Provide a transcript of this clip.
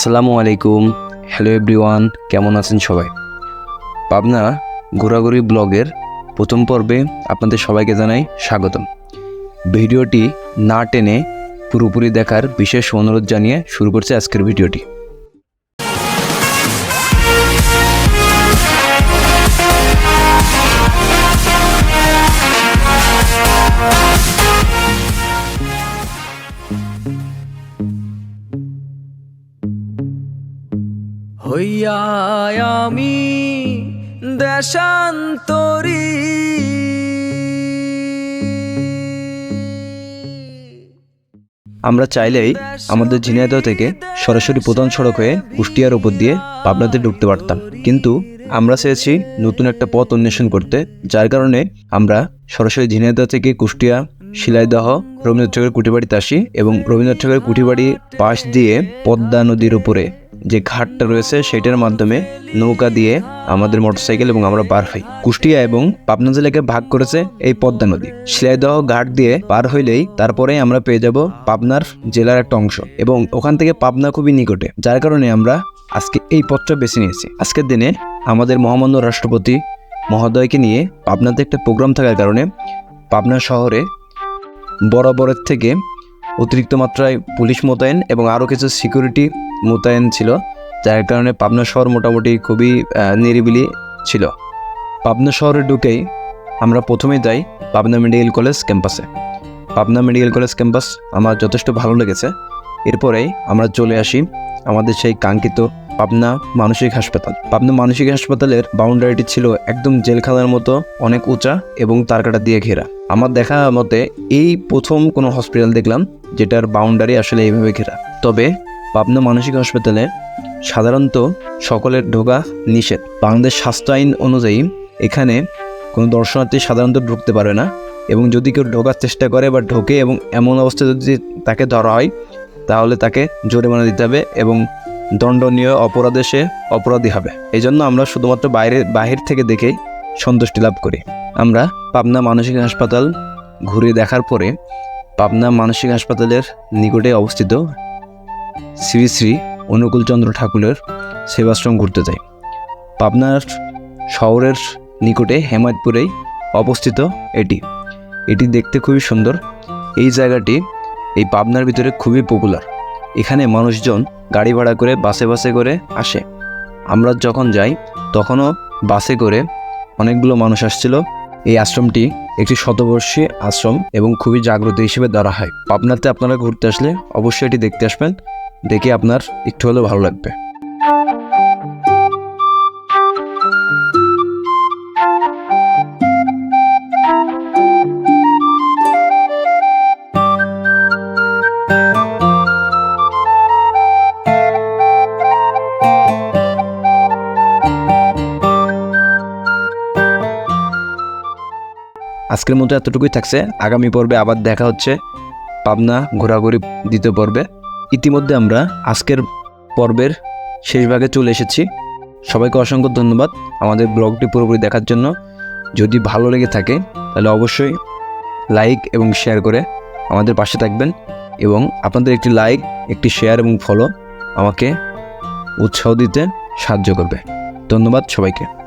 আসসালামু আলাইকুম। Hello everyone কেমন আছেন সবাই? পাবনা ঘোরাঘুরি ব্লগের প্রথম পর্বে আপনাদের সবাইকে জানাই স্বাগতম। ভিডিওটি না টেনে পুরোপুরি দেখার বিশেষ অনুরোধ জানিয়ে শুরু করছে আজকের ভিডিওটি। হইয়া আমি আমরা চাইলেই আমাদের ঝিনাইদহ থেকে সরাসরি প্রধান সড়ক হয়ে কুষ্টিয়ার উপর দিয়ে পাবনাতে ঢুকতে পারতাম। কিন্তু আমরা চেয়েছি নতুন একটা পথ অন্বেষণ করতে, যার কারণে আমরা সরাসরি ঝিনাইদহ থেকে কুষ্টিয়া, শিলাইদহ রবীন্দ্রনাথ ঠাকুরের কুটিবাড়িতে আসি এবং রবীন্দ্রনাথ ঠাকুরের কুটিবাড়ি পাশ দিয়ে পদ্মা নদীর উপরে যে ঘাটটা রয়েছে সেটার মাধ্যমে নৌকা দিয়ে আমাদের মোটরসাইকেল এবং আমরা পার হই। কুষ্টিয়া এবং পাবনা জেলাকে ভাগ করেছে এই পদ্মা নদী। শিলাইদহ ঘাট দিয়ে পার হইলেই তারপরে আমরা পেয়ে যাব পাবনার জেলার একটা অংশ এবং ওখান থেকে পাবনা খুবই নিকটে, যার কারণে আমরা আজকে এই পথটা বেছে নিয়েছি। আজকের দিনে আমাদের মহামান্য রাষ্ট্রপতি মহোদয়কে নিয়ে পাবনাতে একটা প্রোগ্রাম থাকার কারণে পাবনা শহরে বরাবরের থেকে অতিরিক্ত মাত্রায় পুলিশ মোতায়েন এবং আরও কিছু সিকিউরিটি মোতায়েন ছিল, যার কারণে পাবনা শহর মোটামুটি খুবই নিরিবিলি ছিল। পাবনা শহরে ঢুকেই আমরা প্রথমেই যাই পাবনা মেডিকেল কলেজ ক্যাম্পাসে। পাবনা মেডিকেল কলেজ ক্যাম্পাস আমার যথেষ্ট ভালো লেগেছে। এরপরেই আমরা চলে আসি আমাদের সেই কাঙ্ক্ষিত পাবনা মানসিক হাসপাতাল। পাবনা মানসিক হাসপাতালের বাউন্ডারিটি ছিল একদম জেলখানার মতো, অনেক উঁচা এবং তারকাটা দিয়ে ঘেরা। আমার দেখা মতে এই প্রথম কোনো হসপিটাল দেখলাম, যেটার বাউন্ডারি আসলে এইভাবে ঘেরা। তবে পাবনা মানসিক হাসপাতালে সাধারণত সকলের ঢোকা নিষেধ। বাংলাদেশ স্বাস্থ্য আইন অনুযায়ী এখানে কোনো দর্শনার্থী সাধারণত ঢুকতে পারে না এবং যদি কেউ ঢোকার চেষ্টা করে বা ঢোকে এবং এমন অবস্থায় যদি তাকে ধরা হয়, তাহলে তাকে জরিমানা দিতে হবে এবং দণ্ডনীয় অপরাধে সে অপরাধী হবে। এই জন্য আমরা শুধুমাত্র বাইরে, বাহির থেকে দেখেই সন্তুষ্টি লাভ করি। আমরা পাবনা মানসিক হাসপাতাল ঘুরে দেখার পরে পাবনা মানসিক হাসপাতালের নিকটে অবস্থিত শ্রী শ্রী অনুকূলচন্দ্র ঠাকুরের সেবাশ্রম ঘুরতে যাই। পাবনার শহরের নিকটে হেমায়তপুরেই অবস্থিত এটি। এটি দেখতে খুবই সুন্দর। এই জায়গাটি এই পাবনার ভিতরে খুবই পপুলার এখানে মানুষজন গাড়ি ভাড়া করে, বাসে বাসে করে আসে। আমরা যখন যাই, তখনও বাসে করে অনেকগুলো মানুষ আসছিল। এই আশ্রমটি একটি শতবর্ষী আশ্রম এবং খুবই জাগ্রত হিসেবে ধরা হয়। পাবনাতে আপনারা ঘুরতে আসলে অবশ্যই এটি দেখতে আসবেন। দেখে আপনার একটু হলেও ভালো লাগবে। আজকের মতো এতটুকুই থাকছে। আগামী পর্বে আবার দেখা হচ্ছে। পাবনা ঘোরাঘুরি দ্বিতীয় পর্বে। ইতিমধ্যে আমরা আজকের পর্বের শেষ ভাগে চলে এসেছি। সবাইকে অসংখ্য ধন্যবাদ আমাদের ব্লগটি পুরোপুরি দেখার জন্য। যদি ভালো লেগে থাকে, তাহলে অবশ্যই লাইক এবং শেয়ার করে আমাদের পাশে থাকবেন এবং আপনাদের একটি লাইক, একটি শেয়ার এবং ফলো আমাকে উৎসাহ দিতে সাহায্য করবে। ধন্যবাদ সবাইকে।